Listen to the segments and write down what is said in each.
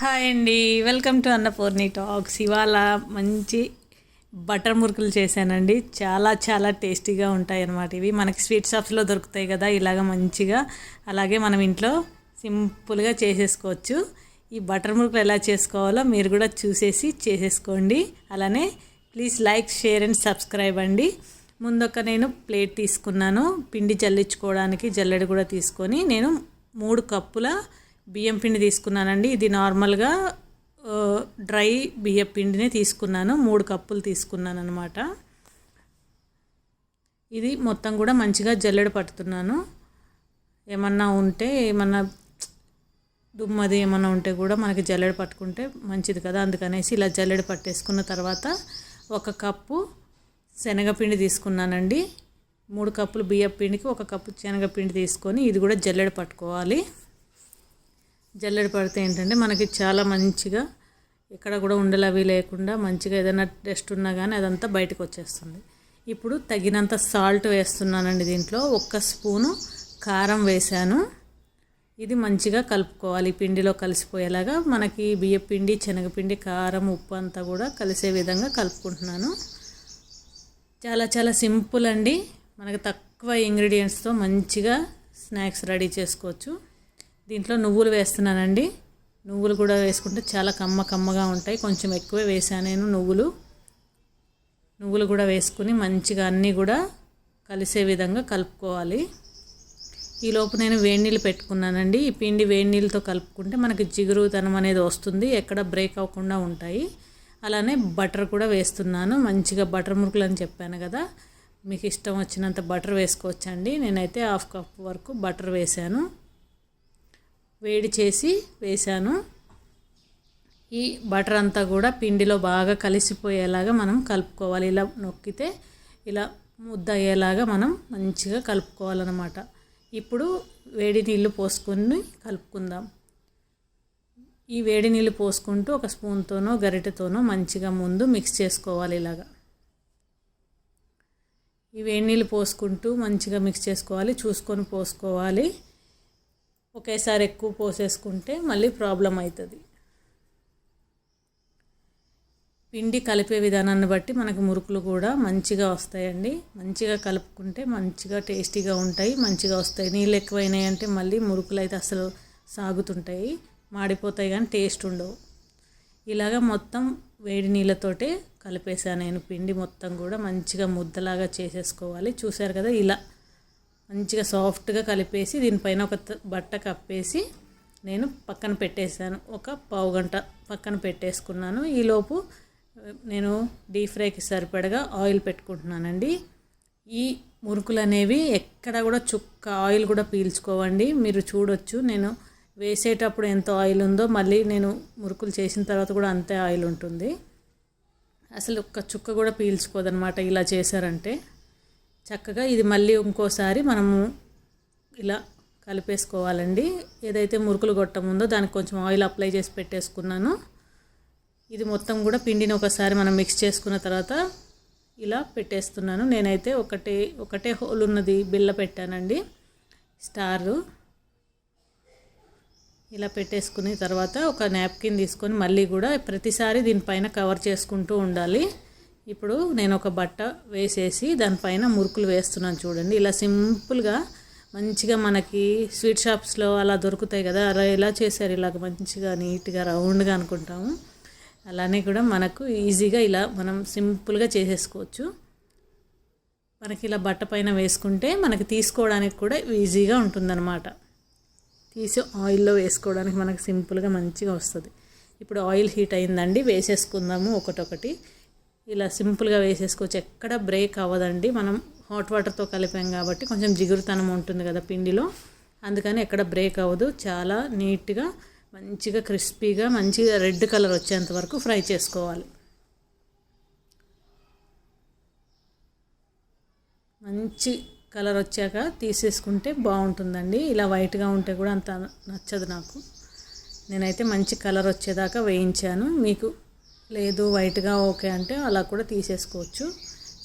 Hi అండి. Welcome to Annapurni talks. ఇవాళ మంచి బటర్ మురుకులు చేశానండి. చాలా చాలా టేస్టీగా ఉంటాయి అన్నమాట ఇవి. మనకి స్వీట్ షాప్స్లో దొరుకుతాయి కదా ఇలాగ మంచిగా. అలాగే మనం ఇంట్లో సింపుల్గా చేసేసుకోవచ్చు. ఈ బటర్ మురుకులు ఎలా చేసుకోవాలో మీరు కూడా చూసేసి చేసేసుకోండి. అలానే please like share and subscribe అండి. ముందొక నేను ప్లేట్ తీసుకున్నాను. పిండి జల్లించుకోవడానికి జల్లెడ కూడా తీసుకొని నేను మూడు కప్పుల బియ్యం పిండి తీసుకున్నానండి. ఇది నార్మల్గా డ్రై బియ్యం పిండినే తీసుకున్నాను. మూడు కప్పులు తీసుకున్నాను అనమాట ఇది మొత్తం కూడా మంచిగా జల్లెడ పడుతున్నాను. ఏమన్నా ఉంటే ఏమన్నా దుమ్మది ఏమన్నా ఉంటే కూడా మనకి జల్లెడ పట్టుకుంటే మంచిది కదా. అందుకనేసి ఇలా జల్లెడ పట్టేసుకున్న తర్వాత ఒక కప్పు శనగపిండి తీసుకున్నానండి. మూడు కప్పులు బియ్యం పిండికి ఒక కప్పు శనగపిండి తీసుకొని ఇది కూడా జల్లెడ పట్టుకోవాలి. జల్లెడ పడితే ఏంటంటే మనకి చాలా మంచిగా ఎక్కడ కూడా ఉండలు అవి లేకుండా మంచిగా ఏదైనా టెస్ట్ ఉన్నా కానీ అదంతా బయటకు వచ్చేస్తుంది. ఇప్పుడు తగినంత సాల్ట్ వేస్తున్నానండి దీంట్లో. ఒక్క స్పూను కారం వేశాను. ఇది మంచిగా కలుపుకోవాలి. పిండిలో కలిసిపోయేలాగా మనకి బియ్య పిండి శనగపిండి కారం ఉప్పు అంతా కూడా కలిసే విధంగా కలుపుకుంటున్నాను. చాలా చాలా సింపుల్ అండి. మనకు తక్కువ ఇంగ్రీడియంట్స్తో మంచిగా స్నాక్స్ రెడీ చేసుకోవచ్చు. దీంట్లో నువ్వులు వేస్తున్నానండి. నువ్వులు కూడా వేసుకుంటే చాలా కమ్మ కమ్మగా ఉంటాయి. కొంచెం ఎక్కువే వేసాను నేను నువ్వులు. నువ్వులు కూడా వేసుకుని మంచిగా అన్నీ కూడా కలిసే విధంగా కలుపుకోవాలి. ఈలోపు నేను వేడి నీళ్ళు పెట్టుకున్నానండి. ఈ పిండి వేడి నీళ్ళతో కలుపుకుంటే మనకి జిగురుతనం అనేది వస్తుంది. ఎక్కడ బ్రేక్ అవ్వకుండా ఉంటాయి. అలానే బటర్ కూడా వేస్తున్నాను. మంచిగా బటర్ మురుకులు అని చెప్పాను కదా. మీకు ఇష్టం వచ్చినంత బటర్ వేసుకోవచ్చండి. నేనైతే హాఫ్ కప్ వరకు బటర్ వేశాను. వేడి చేసి వేశాను. ఈ బటర్ అంతా కూడా పిండిలో బాగా కలిసిపోయేలాగా మనం కలుపుకోవాలి. ఇలా నొక్కితే ఇలా ముద్ద అయ్యేలాగా మనం మంచిగా కలుపుకోవాలన్నమాట. ఇప్పుడు వేడి నీళ్ళు పోసుకొని కలుపుకుందాం. ఈ వేడి నీళ్ళు పోసుకుంటూ ఒక స్పూన్తోనో గరిటెతోనో మంచిగా ముందు మిక్స్ చేసుకోవాలి ఇలాగా. ఈ వేడి నీళ్ళు పోసుకుంటూ మంచిగా మిక్స్ చేసుకోవాలి. చూసుకొని పోసుకోవాలి. ఒకేసారి ఎక్కువ పోసేసుకుంటే మళ్ళీ ప్రాబ్లం అవుతుంది. పిండి కలిపే విధానాన్ని బట్టి మనకు మురుకులు కూడా మంచిగా వస్తాయండి. మంచిగా కలుపుకుంటే మంచిగా టేస్టీగా ఉంటాయి మంచిగా వస్తాయి. నీళ్ళు ఎక్కువైనాయి అంటే మళ్ళీ మురుకులు అయితే అసలు సాగుతుంటాయి. మాడిపోతాయి కానీ టేస్ట్ ఉండవు. ఇలాగ మొత్తం వేడి నీళ్ళతోటే కలిపేసాను నేను. పిండి మొత్తం కూడా మంచిగా ముద్దలాగా చేసేసుకోవాలి. చూశారు కదా ఇలా మంచిగా సాఫ్ట్గా కలిపేసి దీనిపైన ఒక బట్ట కప్పేసి నేను పక్కన పెట్టేశాను. ఒక పావు గంట పక్కన పెట్టేసుకున్నాను. ఈలోపు నేను డీప్ ఫ్రైకి సరిపడగా ఆయిల్ పెట్టుకుంటున్నానండి. ఈ మురుకులు అనేవి ఎక్కడ కూడా చుక్క ఆయిల్ కూడా పీల్చుకోవండి. మీరు చూడొచ్చు నేను వేసేటప్పుడు ఎంత ఆయిల్ ఉందో మళ్ళీ నేను మురుకులు చేసిన తర్వాత కూడా అంతే ఆయిల్ ఉంటుంది. అసలు ఒక్క చుక్క కూడా పీల్చుకోదనమాట ఇలా చేశారంటే. చక్కగా ఇది మళ్ళీ ఇంకోసారి మనము ఇలా కలిపేసుకోవాలండి. ఏదైతే మురుకులు గొట్టం ఉందో దానికి కొంచెం ఆయిల్ అప్లై చేసి పెట్టేసుకున్నాను. ఇది మొత్తం కూడా పిండిని ఒకసారి మనం మిక్స్ చేసుకున్న తర్వాత ఇలా పెట్టేస్తున్నాను. నేనైతే ఒకటే ఒకటే హోల్ ఉన్నది బిల్ల పెట్టానండి. స్టారు. ఇలా పెట్టేసుకున్న తర్వాత ఒక నాప్కిన్ తీసుకొని మళ్ళీ కూడా ప్రతిసారి దీనిపైన కవర్ చేసుకుంటూ ఉండాలి. ఇప్పుడు నేను ఒక బట్ట వేసేసి దానిపైన మురుకులు వేస్తున్నాను చూడండి. ఇలా సింపుల్గా మంచిగా మనకి స్వీట్ షాప్స్లో అలా దొరుకుతాయి కదా అలా ఎలా చేశారు ఇలాగ మంచిగా నీట్గా రౌండ్గా అనుకుంటాము. అలానే కూడా మనకు ఈజీగా ఇలా మనం సింపుల్గా చేసేసుకోవచ్చు. మనకి ఇలా బట్ట పైన వేసుకుంటే మనకి తీసుకోవడానికి కూడా ఈజీగా ఉంటుందన్నమాట. తీసి ఆయిల్లో వేసుకోవడానికి మనకు సింపుల్గా మంచిగా వస్తుంది. ఇప్పుడు ఆయిల్ హీట్ అయిందండి వేసేసుకుందాము ఒకటొకటి. ఇలా సింపుల్గా వేసేసుకోవచ్చు. ఎక్కడ బ్రేక్ అవ్వదండి. మనం హాట్ వాటర్తో కలిపాం కాబట్టి కొంచెం జిగురుతనం ఉంటుంది కదా పిండిలో. అందుకని ఎక్కడ బ్రేక్ అవ్వదు. చాలా నీట్గా మంచిగా క్రిస్పీగా మంచిగా రెడ్ కలర్ వచ్చేంత వరకు ఫ్రై చేసుకోవాలి. మంచి కలర్ వచ్చాక తీసేసుకుంటే బాగుంటుందండి. ఇలా వైట్గా ఉంటే కూడా అంత నచ్చదు నాకు. నేనైతే మంచి కలర్ వచ్చేదాకా వేయించాను. మీకు లేదు వైట్గా ఓకే అంటే అలా కూడా తీసేసుకోవచ్చు.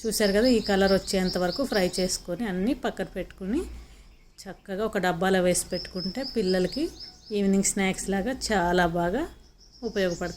చూసారు కదా ఈ కలర్ వచ్చేంత వరకు ఫ్రై చేసుకొని అన్నీ పక్కన పెట్టుకుని చక్కగా ఒక డబ్బాలో వేసి పెట్టుకుంటే పిల్లలకి ఈవినింగ్ స్నాక్స్ లాగా చాలా బాగా ఉపయోగపడుతుంది.